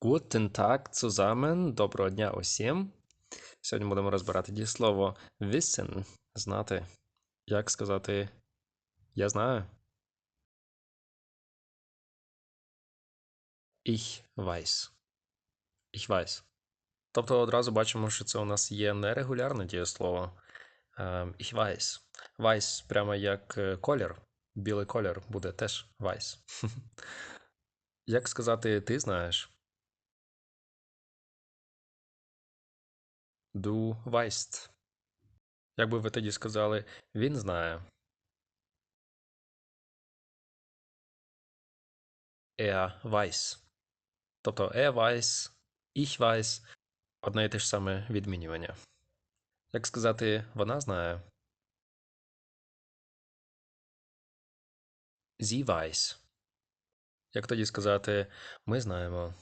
Guten Tag zusammen. Доброго дня усім. Сьогодні будемо розбирати дієслово wissen – знати. Як сказати я знаю? Ich weiß. Ich weiß. Тобто одразу бачимо, що це у нас є нерегулярне дієслово. Ем, Ich weiß. Weiß прямо як е, колір. Білий колір буде теж weiß. Як сказати ти знаєш? Du weißt. Як би ви тоді сказали, він знає. Er weiß. Тобто er weiß, ich weiß одне і те ж саме відмінювання. Як сказати, вона знає. Sie weiß. Як тоді сказати, ми знаємо.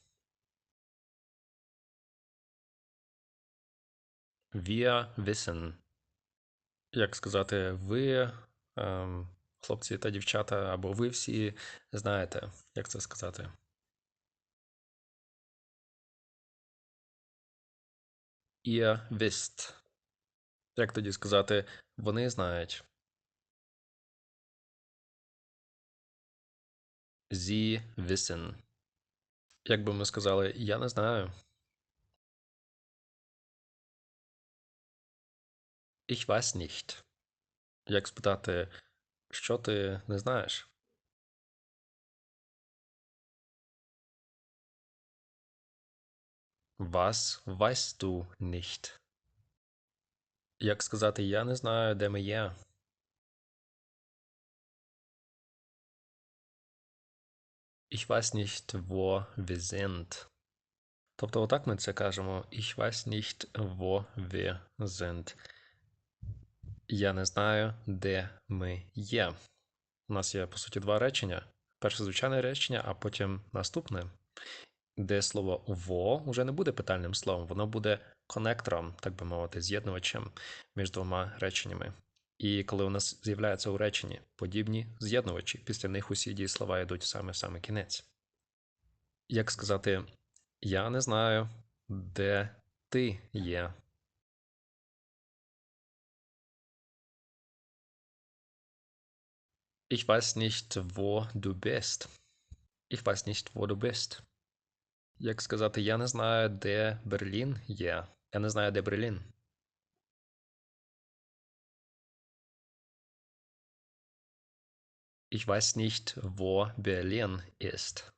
Wir wissen. Як сказати, ви, ем, хлопці та дівчата, або ви всі знаєте, як це сказати. Ihr wisst. Як тоді сказати, вони знають. Sie wissen. Як би ми сказали, я не знаю. Ich weiß nicht. Як спитати, що ти не знаєш? Was weißt du nicht? Як сказати, я не знаю, де ми є? Ich weiß nicht, wo wir sind. Тобто, отак ми це кажемо. Ich weiß nicht, wo wir sind. Я не знаю, де ми є. У нас є, по суті, два речення. Перше звичайне речення, а потім наступне, де слово во вже не буде питальним словом, воно буде конектором, так би мовити, з'єднувачем між двома реченнями. І коли у нас з'являються у реченні подібні з'єднувачі, після них усі дієслова йдуть саме в саме кінець. Як сказати, я не знаю, де ти є. Ich weiß nicht, wo du bist. Ich weiß nicht, wo du bist. Як сказати, я не знаю, де Берлін є. Я не знаю, де Берлін. Ich weiß nicht, wo Berlin ist.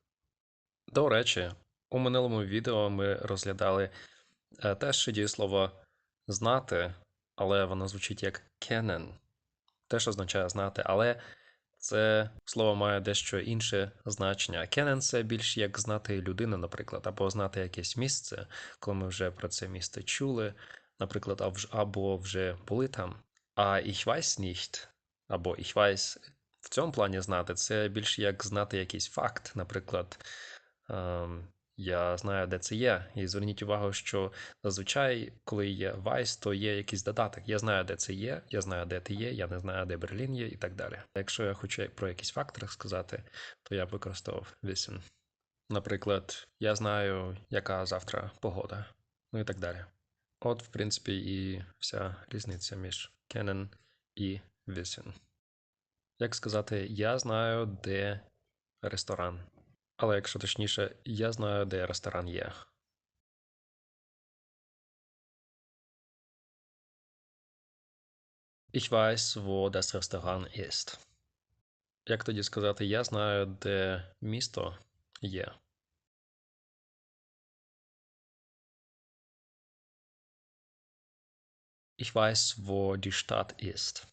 До речі, у минулому відео ми розглядали е, теж дієслово знати, але воно звучить як kennen. Теж означає знати, але це слово має дещо інше значення. Кенен – це більш як знати людину, наприклад, або знати якесь місце, коли ми вже про це місце чули, наприклад, або вже були там. А ich weiß nicht, або ich weiß в цьому плані знати це більш як знати якийсь факт. Наприклад, ем, я знаю, де це є. І зверніть увагу, що зазвичай, коли є Vice, то є якийсь додаток. Я знаю, де це є, я знаю, де ти є, я не знаю, де Берлін є, і так далі. Якщо я хочу про якийсь фактор сказати, то я використовував Wissen. Наприклад, я знаю, яка завтра погода, ну і так далі. От, в принципі, і вся різниця між Canon і Wissen. Як сказати, я знаю, де ресторан. Але якщо точніше, я знаю, де ресторан є. Ich weiß, wo das Restaurant ist. Як тоді сказати, я знаю, де місто є. Ich weiß, wo die Stadt ist.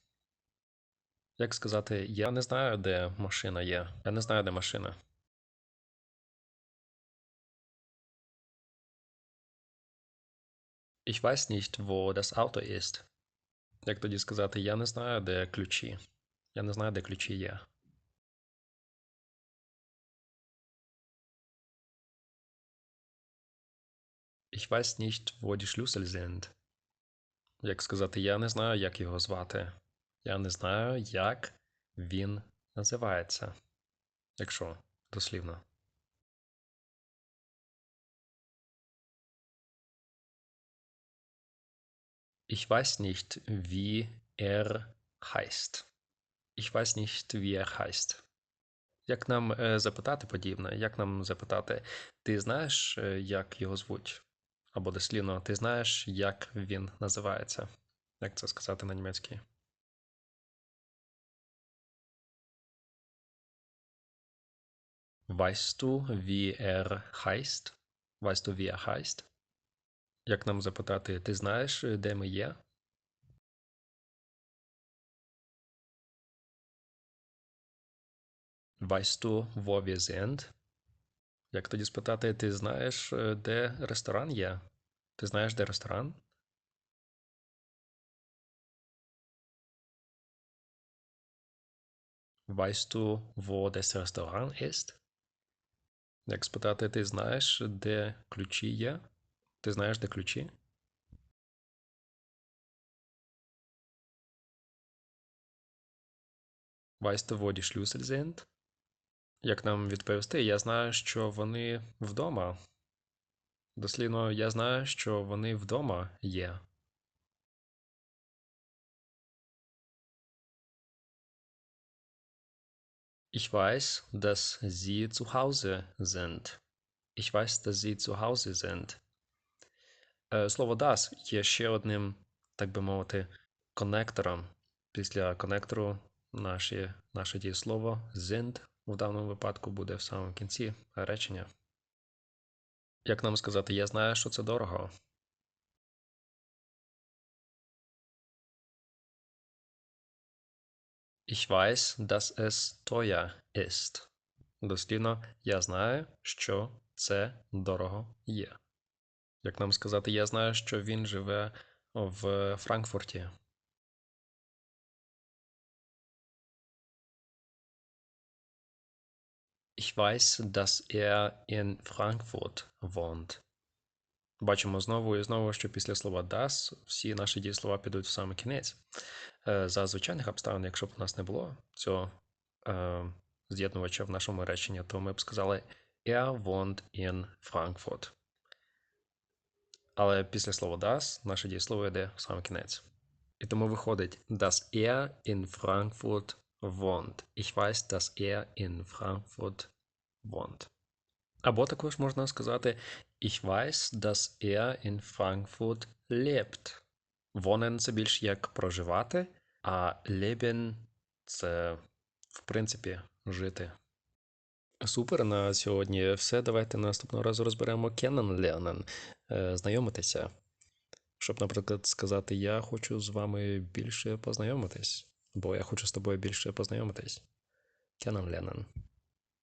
Як сказати, я не знаю, де машина є. Я не знаю, де машина. Ich weiß nicht, wo das Auto ist. Як тоді сказати, я не знаю, де ключі. Я не знаю, де ключі є. Ich weiß nicht, wo die Schlüssel sind. Як сказати, я не знаю, як його звати. Я не знаю, як він називається. Якщо дослівно. Ich weiß nicht, wie er heißt. Ich weiß nicht, wie er heißt. Як нам е, запитати подібне? Як нам запитати, ти знаєш, е, як його звуть? Або дослівно, ти знаєш, як він називається? Як це сказати на німецькій? Weißt du, wie er heißt? Weißt du, wie er heißt? Як нам запитати, ти знаєш, де ми є? Weißt du, wo wir sind? Як тоді спитати, ти знаєш, е, де ресторан є? Ти знаєш, де ресторан? Weißt du, wo das Restaurant ist? Як спитати, ти знаєш, де ключі є? Ти знаєш, де ключі? Weißt du, wo die Schlüssel sind? Як нам відповісти? Я знаю, що вони вдома. Дослідно, я знаю, що вони вдома є. Ich weiß, dass sie zu Hause sind. Ich weiß, dass sie zu Hause sind. Е, Слово das є ще одним, так би мовити, конектором. Після конектору наші, наше дієслово sind в даному випадку буде в самому кінці речення. Як нам сказати, я знаю, що це дорого. Ich weiß, dass es teuer ist. Дослівно, я знаю, що це дорого є. Як нам сказати, я знаю, що він живе в Франкфурті. Ich weiß, dass er in Frankfurt wohnt. Бачимо знову і знову, що після слова das всі наші дієслова підуть в саме кінець. Е, За звичайних обставин, якщо б у нас не було цього е, з'єднувача в нашому реченні, то ми б сказали Er wohnt in Frankfurt. Але після слова das наше дієслово йде в саме кінець. І тому виходить, dass er in Frankfurt wohnt. Ich weiß, dass er in Frankfurt wohnt. Або також можна сказати Ich weiß, dass er in Frankfurt lebt. Wohnen – це більш як проживати, а leben – це, в принципі, жити. Супер, на сьогодні все. Давайте наступного разу розберемо kennenlernen, е, знайомитися. Щоб, наприклад, сказати, я хочу з вами більше познайомитись, бо я хочу з тобою більше познайомитись. Kennenlernen.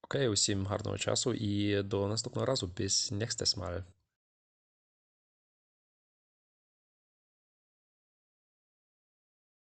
Окей, усім гарного часу і до наступного разу. Bis nächstes Mal.